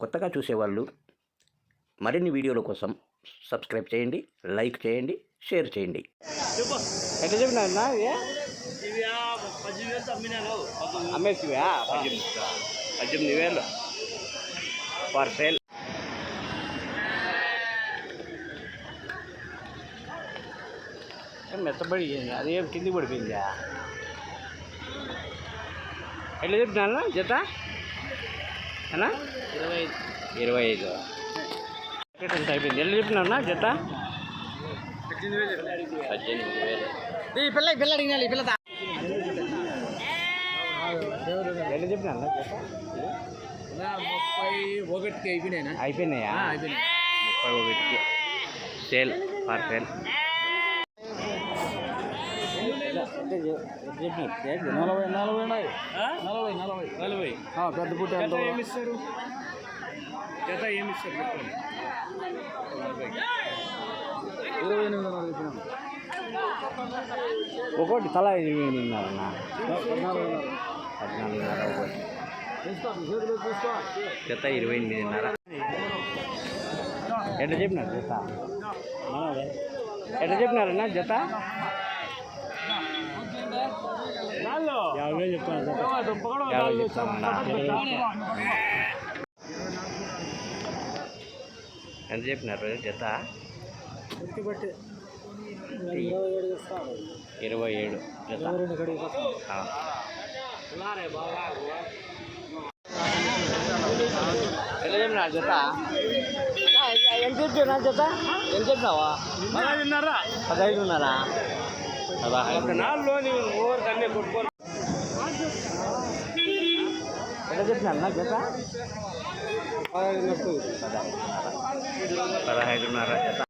కొత్తగా చూసేవాళ్ళు మరిన్ని వీడియోల కోసం సబ్స్క్రైబ్ చేయండి లైక్ చేయండి షేర్ చేయండి. ఎట్లా చెప్పినా పద్దెనిమిది వేలు అమ్మినాను అమ్మేసివా? పద్దెనిమిది వేలు. For sale. మెత్తబడి అదేం కింది పడిపోయిందా? ఎట్లా చెప్తున్నా జత? అన్నా? ఇరవై ఐదు. ఇరవై ఐదు. ఎంత అయిపోయింది ఎట్లా చెప్తున్నా జత? పద్దెనిమిది వేలు. పిల్ల పిల్ల అడిగినా ఈ పిల్ల ఎట్లా చెప్పినా జత? ముప్పై ఒకటికి అయిపోయినాయా అయిపోయినాయి? ముప్పై ఒకటికి. సేల్ ఫర్ సేల్ నలభై నలభై ఉన్నాయి. నలభై నలభై. నలభై. పెద్ద పుట్ట ఏమి ఇస్తారు జత ఏమి ఇస్తారు చెప్పండి. ఇరవై ఎనిమిది వందలు చెప్పినాను ఒకటి తల ఎనిమిదిన్నరన్న పద్నాలుగున్నర ఒకటి చేతిలో తీసుకో జత ఇరవై ఎనిమిదిన్నర ఎట్లా చెప్పినారు జత? ఎట్లా చెప్పినారన్న జత యాభై చెప్తాను యాభై చెప్తామన్నా ఎంత చెప్పినారు జత? ఇరవై ఏడు. ఇరవై ఏడు జత? ఇరవై రెండు కడిగి చెప్పినారు జత? ఎంత చెప్పినా జత ఎంత చెప్పినావా? పదహైదున్నరా. పదహైదున్నరా? పదహైదు. నాలుగులోని ఓవర్ కన్నే కొట్టుకోవాలి ఎట్లా చెప్పినా జత పదహైదున్నర పదహైదున్నర జత.